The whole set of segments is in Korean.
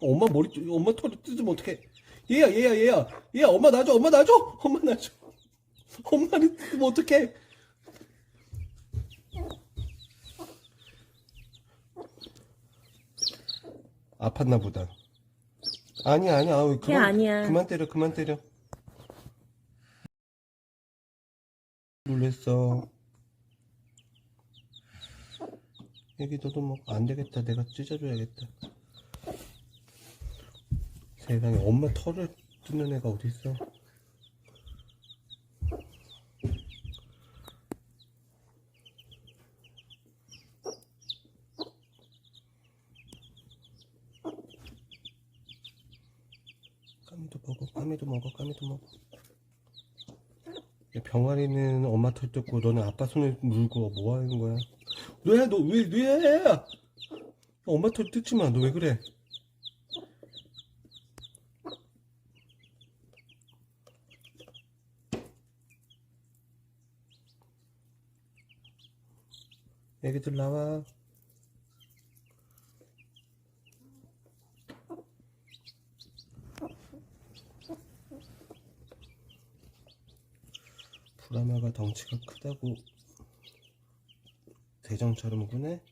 엄마 머리 엄마 털을 뜯으면 어떡해? 얘야 얘야 얘야. 얘야 엄마 놔줘 엄마 놔줘. 엄마 놔줘. 엄마를 뜯으면 어떡해? 아팠나 보다. 아니야 아니야. 아우, 그만, 아니야. 그만 때려 그만 때려. 놀랬어. 애기 너도 뭐 안되겠다. 내가 찢어줘야겠다 세상에 엄마 털을 뜯는 애가 어딨어? 까미도 먹어 까미도 먹어 까미도 먹어. 야, 병아리는 엄마 털 뜯고 너는 아빠 손을 물고 뭐 하는 거야? 왜 너 왜 왜? 엄마 털 뜯지 마. 너 왜 그래 애기들 나와. 브라마가 덩치가 크다고 대정처럼 구네?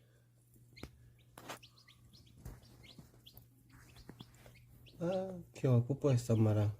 아 귀여워. 뽀뽀했어 엄마랑